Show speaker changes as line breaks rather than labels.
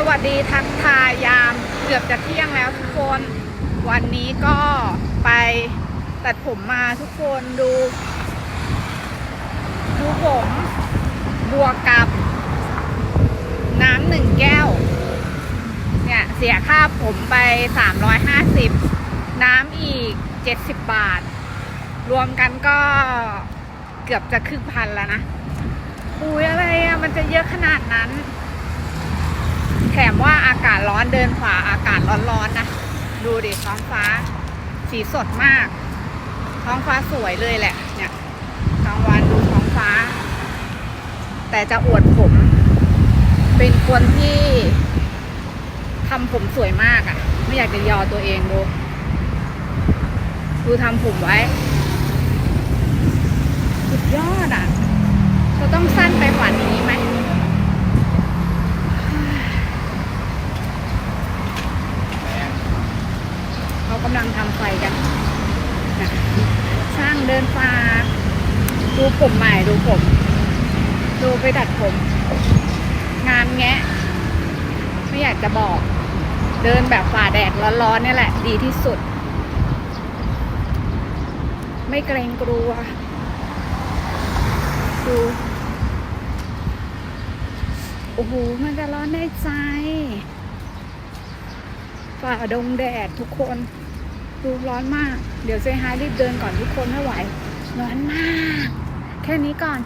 สวัสดีทักทายยามเกือบจะเที่ยงแล้วทุกคน วันนี้ก็ไปตัดผมมาทุกคนดู ดูผมบวกกับ น้ำหนึ่งแก้ว เนี่ย เสียค่าผมไป 350 น้ำอีก 70 บาท รวมกันก็เกือบจะครึ่งพันแล้วนะอุ้ยอะไรอะมันจะเยอะขนาดนั้น ถมว่าอากาศร้อนเดินขวาอากาศร้อนๆนะ ดูดิท้องฟ้า สีสดมาก ท้องฟ้าสวยเลยแหละ เนี่ยกลางวันดูท้องฟ้า แต่จะอวดผม เป็นคนที่ทำผมสวยมากอะ่ะ ไม่อยากจะยอตัวเองดูดูทำผมไว้ สุดยอดอะ จะต้องสั้นไปกว่านี้ไหม เขา กำลังทำไฟกันนะช่างเดินฟ้าดูผมใหม่ดูผม ดูไปดัดผม งานแงะ ไม่อยากจะบอก เดินแบบฝ่าแดดร้อนๆนี่แหละ ดีที่สุด ไม่เกรงกลัว ดู โอ้โห มันจะร้อนในใจฝ่าดงแดดทุกคน ดูร้อนมาก เดี๋ยวเซฮายรีบเดินก่อนทุกคนไม่ไหว ร้อนมาก แค่นี้ก่อน